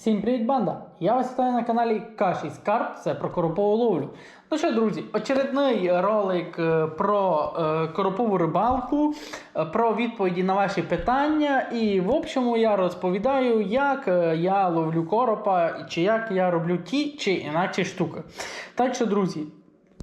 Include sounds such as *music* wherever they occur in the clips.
Всім привіт, банда! Я вас вітаю на каналі Каші Скарб, це про коропову ловлю. Ну що, друзі, очередний ролик е, про е, коропову рибалку, е, про відповіді на ваші питання. І в общому я розповідаю, як е, я ловлю коропа, чи як я роблю ті чи інакші штуки. Так що, друзі,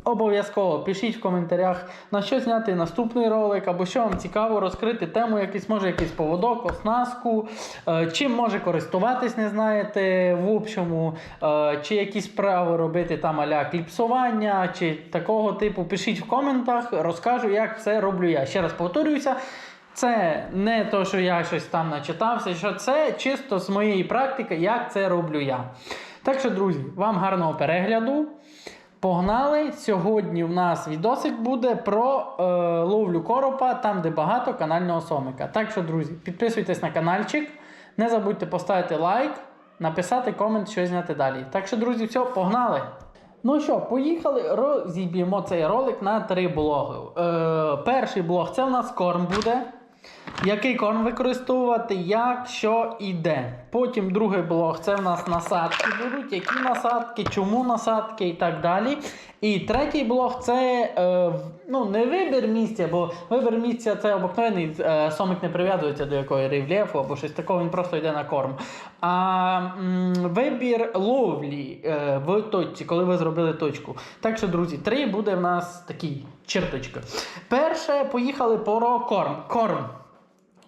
Обов'язково пишіть в коментарях, на що зняти наступний ролик, або що вам цікаво розкрити тему, якийсь, може якийсь поводок, оснастку, е, чим може користуватись, не знаєте, в общому, е, чи якісь справи робити там аля кліпсування, чи такого типу. Пишіть в коментах, розкажу, як все роблю я. Ще раз повторююся. Це не то, що я щось там начитався, що це чисто з моєї практики, як це роблю я. Так що, друзі, вам гарного перегляду. Погнали! Сьогодні в нас відосик буде про е, ловлю коропа, там де багато канального сомика. Так що, друзі, підписуйтесь на каналчик, не забудьте поставити лайк, написати комент, що зняти далі. Так що, друзі, все, погнали! Ну що, поїхали, розіб'ємо цей ролик на три блоги. Е, перший блог це в нас корм буде. Який корм використовувати, як, що і де. Потім другий блок це в нас насадки будуть, які насадки, чому насадки і так далі. І третій блок це е, ну, не вибір місця, бо вибір місця це обикновений е, сомик не прив'язується до якої рельєфу або щось такого, він просто йде на корм. А м, вибір ловлі е, в точці, коли ви зробили точку. Так що, друзі, три буде в нас такі черточки. Перше, поїхали про корм. Корм.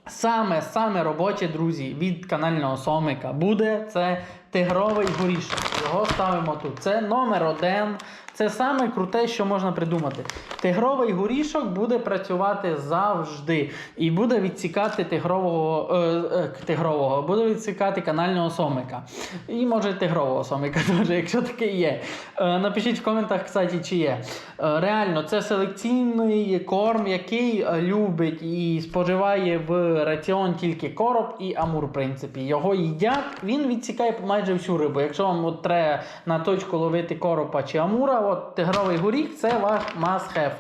Саме саме робоче, друзі, від канального сомика буде це тигровий горішок. Його ставимо тут. Це номер один. Це саме круте, що можна придумати. Тигровий горішок буде працювати завжди і буде відсікати тигрового, е, е, тигрового, буде відсікати канального сомика. І може тигрового сомика, *laughs* теж, якщо таке є. Е, напишіть в коментах, кстати, чи є. Е, реально, це селекційний корм, який е, любить і споживає в раціон тільки короб і амур, в принципі. Його їдять, він відсікає майже всю рибу. Якщо вам от треба на точку ловити коропа чи амура, от тигровий горіх це ваш must-have.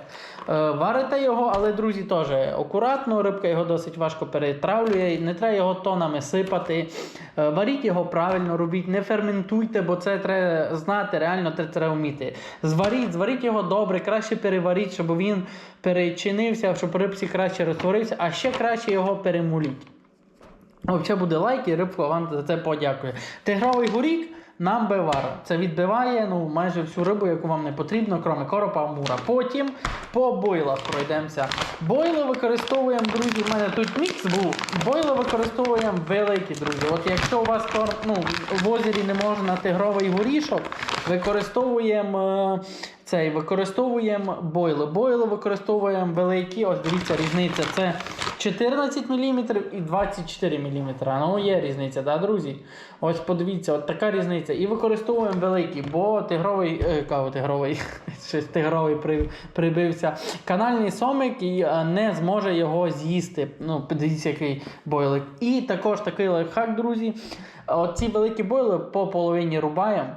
Е, Варите його, але, друзі, теж акуратно, рибка його досить важко перетравлює, не треба його тонами сипати. Е, Варіть його правильно, робіть, не ферментуйте, бо це треба знати, реально це треба вміти. Зваріть, зваріть його добре, краще переваріть, щоб він перечинився, щоб рибці краще розтворився, а ще краще його перемуліть. Взагалі буде лайк і рибка вам за це подякує. Тигровий горік number one. Це відбиває ну, майже всю рибу, яку вам не потрібно, крім коропа амура. Потім по бойлах пройдемося. Бойли використовуємо, друзі, в мене тут мікс був. Бойли використовуємо великі, друзі. От якщо у вас ну, в озері не можна тигровий горішок, використовуємо. Цей використовуємо бойли. Бойли використовуємо великі. Ось дивіться, різниця. Це 14 мм і 24 мм. Ну, є різниця, да, друзі? Ось подивіться, от така різниця. І використовуємо великі, бо тигровий, е, кого тигровий, *laughs* щось тигровий при, прибився. Канальний сомик і е, не зможе його з'їсти. Ну, подивіться, який бойлик. І також такий лайфхак, друзі. Оці великі бойли по половині рубаємо.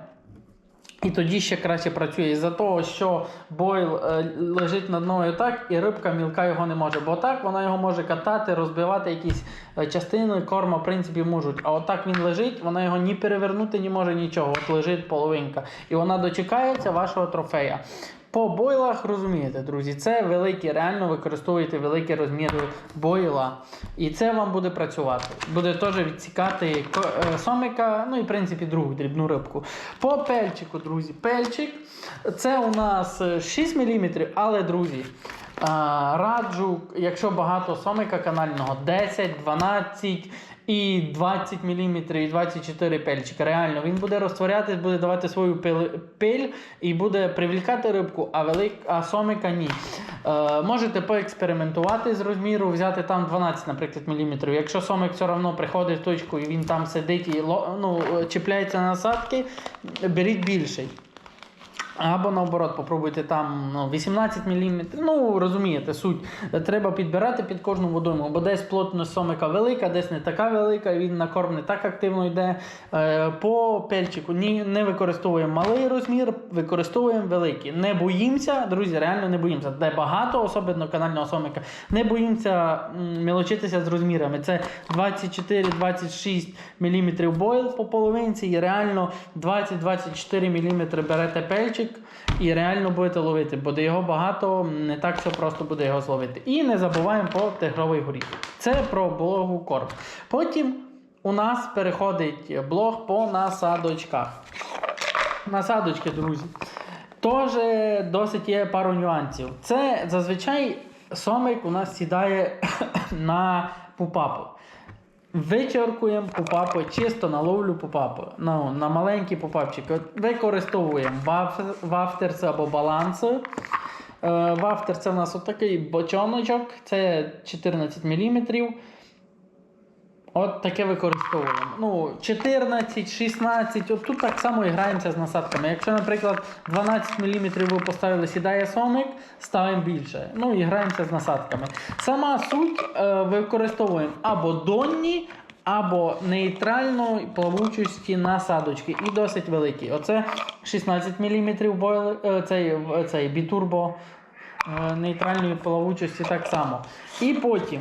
І тоді ще краще працює із-за того, що бойл е, лежить над мною так, і рибка мілка його не може. Бо так вона його може катати, розбивати якісь е, частини корма, в принципі, можуть. А отак він лежить, вона його ні перевернути ні може нічого. От лежить половинка. І вона дочекається вашого трофея. По бойлах розумієте, друзі, це великі, реально використовуєте великі розміри бойла, і це вам буде працювати. Буде теж відсікати е, сомика, ну і в принципі другу дрібну рибку. По пельчику, друзі, пельчик це у нас е, 6 мм, але, друзі, раджу, якщо багато сомика канального, 10, 12 і 20 мм, і 24 пельчика. Реально, він буде розтворятись, буде давати свою пил, пиль і буде привлікати рибку, а велик, а сомика ні. Е, можете поекспериментувати з розміру, взяти там 12, наприклад, мм. Якщо сомик все одно приходить в точку і він там сидить і ну, чіпляється на насадки, беріть більший. Або наоборот, попробуйте там ну, 18 мм. Ну, розумієте, суть. Треба підбирати під кожну водойму, бо десь плотність сомика велика, десь не така велика, він на корм не так активно йде. Е, по пельчику ні, не використовуємо малий розмір, використовуємо великий. Не боїмося, друзі, реально не боїмося. Де багато, особливо канального сомика, не боїмося мілочитися з розмірами. Це 24-26 мм бойл по половинці, і реально 20-24 мм берете пельчик і реально будете ловити, бо де його багато, не так все просто буде його зловити. І не забуваємо про тигровий горіх. Це про блогу корм. Потім у нас переходить блог по насадочках. Насадочки, друзі. Теж досить є пару нюансів. Це зазвичай сомик у нас сідає *coughs* на пупапу. Вичеркуємо попапи чисто на ловлю пупапи. Ну, на маленькі попапчик Використовуємо вафтерс або баланси. Е, Вафтер це у нас отакий бочоночок, це 14 мм. От таке використовуємо. Ну, 14, 16, от тут так само і граємося з насадками. Якщо, наприклад, 12 мм ви поставили сідає сомик, ставимо більше. Ну і граємося з насадками. Сама суть е, використовуємо або донні, або нейтрально плавучості насадочки. І досить великі. Оце 16 мм бойл, е, цей, цей бітурбо е, нейтральної плавучості так само. І потім.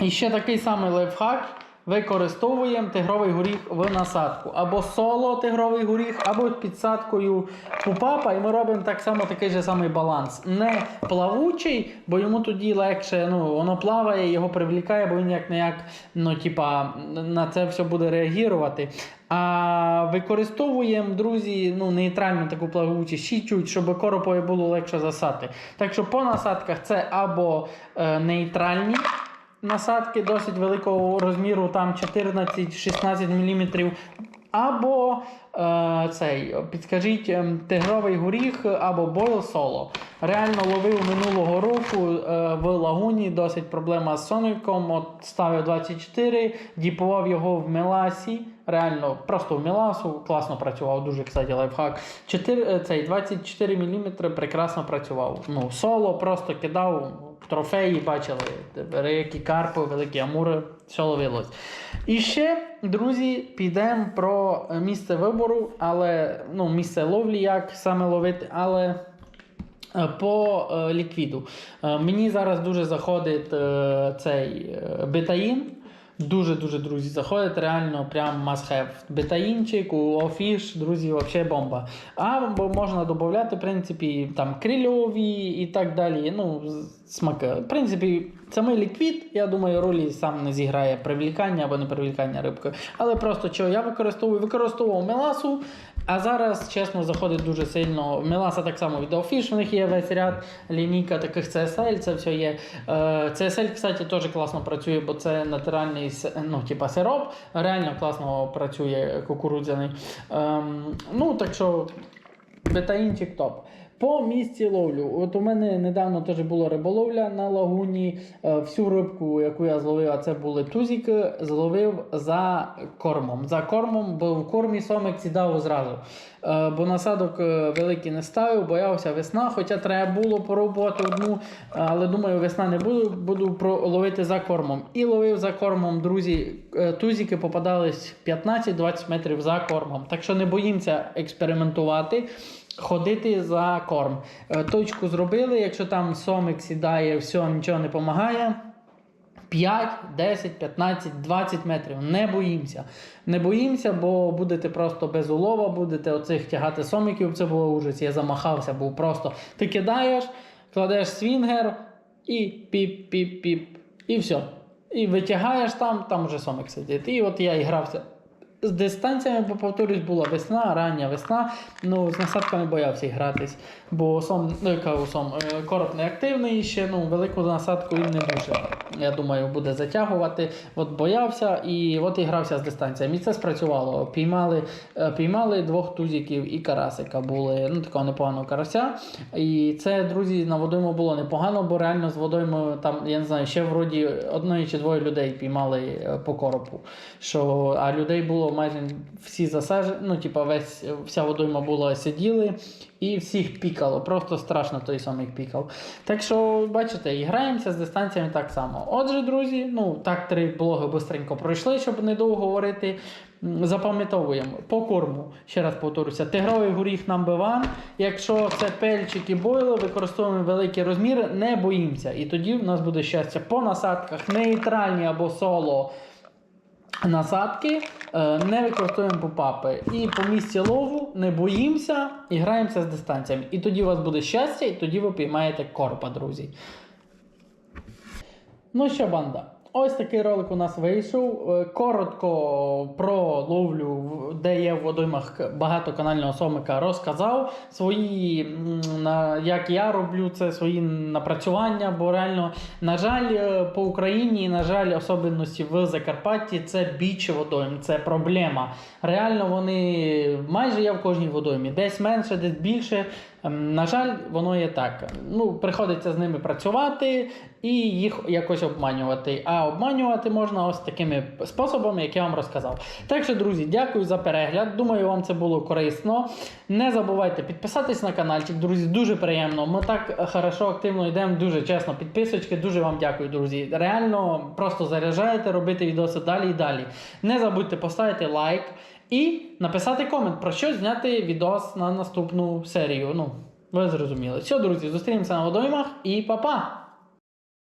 І ще такий самий лайфхак. Використовуємо тигровий горіх в насадку. Або соло тигровий горіх, або підсадкою пупапа. І ми робимо так само такий же самий баланс. Не плавучий, бо йому тоді легше, ну, воно плаває, його привлікає, бо він як не як ну, типа, на це все буде реагувати. А використовуємо, друзі, ну, нейтральну таку плавучість, ще чуть, щоб коропові було легше засати. Так що по насадках це або е, нейтральні насадки досить великого розміру, там 14-16 мм. Або е, цей, підскажіть, ем, тигровий горіх або бойл соло. Реально ловив минулого року е, в лагуні досить проблема з соником. От ставив 24, діпував його в меласі. Реально, просто в меласу класно працював, дуже кстати, лайфхак. 4, е, цей 24 мм прекрасно працював. Ну, соло просто кидав трофеї, бачили, великі карпи, великі амури, все ловилось. І ще, друзі, підемо про місце вибору, але ну, місце ловлі, як саме ловити, але. Е, По е, ліквіду. Е, мені зараз дуже заходить цей бетаїн. Дуже-дуже, друзі, заходить реально прям must have. Бетаїнчик, офіш, друзі, взагалі бомба. Або можна додати, в принципі, там крильові і так далі. Ну, смаки. В принципі, самий ліквід, я думаю, ролі сам не зіграє привлікання або не привлікання рибки. Але просто чого я використовую, використовував меласу, а зараз, чесно, заходить дуже сильно. Меласа так само від Офіш, в них є весь ряд лінійка таких CSL, це все є. Е, CSL, кстати, теж класно працює, бо це натуральний ну, типа сироп. Реально класно працює кукурудзяний. Ем, ну, так що бетаїнчик топ. По місці ловлю. От у мене недавно теж була риболовля на лагуні. Е, Всю рибку, яку я зловив, а це були тузики, зловив за кормом. За кормом, бо в кормі сомик сідав зразу. Е, Бо насадок е, великий не ставив, боявся весна, хоча треба було пробувати одну, але думаю, весна не буду, буду ловити за кормом. І ловив за кормом, друзі, тузики попадались 15-20 метрів за кормом. Так що не боїмося експериментувати. Ходити за корм. Е, Точку зробили, якщо там сомик сідає, все, нічого не допомагає. 5, 10, 15, 20 метрів. Не боїмося. Не боїмося, бо будете просто без улова, будете оцих тягати сомиків. Це було ужас. Я замахався, був просто. Ти кидаєш, кладеш свінгер і піп-піп-піп. І все. І витягаєш там, там вже сомик сидить. І от я і грався. З дистанціями, повторюсь, була весна, рання весна. Ну, з насадками боявся гратись, бо сом, ну, сом, е, короб не активний ще, ну, велику насадку він не дуже. Я думаю, буде затягувати. От боявся і от і грався з дистанціями. І це спрацювало. Піймали, е, піймали двох тузиків і карасика були, ну такого непоганого карася. І це, друзі, на водойму було непогано, бо реально з водоймою там, я не знаю, ще вроді одної чи двоє людей піймали е, по коропу. Що, а людей було майже всі засажені, ну, типа, весь, вся водойма була сиділи і всіх пікало. Просто страшно той самий пікав. Так що, бачите, і граємося з дистанціями так само. Отже, друзі, ну так три блоги бистренько пройшли, щоб недовго говорити. Запам'ятовуємо по корму. Ще раз повторюся, тигровий горіх number one. Якщо це пельчик і бойли, використовуємо великі розміри, не боїмося. І тоді в нас буде щастя по насадках, нейтральні або соло насадки, е, не використовуємо попапи. І по місці лову не боїмося і граємося з дистанціями. І тоді у вас буде щастя, і тоді ви піймаєте корпа, друзі. Ну що, банда? Ось такий ролик у нас вийшов. Е, Коротко про ловлю, де є в водоймах багато канального сомика, розказав свої, як я роблю це, свої напрацювання, бо реально, на жаль, е, по Україні, на жаль, особливості в Закарпатті, це біч водойм, це проблема. Реально, вони майже є в кожній водоймі, десь менше, десь більше. Ем, На жаль, воно є так. Ну, приходиться з ними працювати і їх якось обманювати. А обманювати можна ось такими способами, як я вам розказав. Так що, друзі, дякую за перегляд. Думаю, вам це було корисно. Не забувайте підписатись на каналчик, друзі, дуже приємно. Ми так е, хорошо, активно йдемо, дуже чесно. Підписочки, дуже вам дякую, друзі. Реально просто заряджаєте робити відоси далі і далі. Не забудьте поставити лайк. І написати комент, про що зняти відос на наступну серію. Ну, ви зрозуміли. Все, друзі, зустрінемося на водоймах і па-па!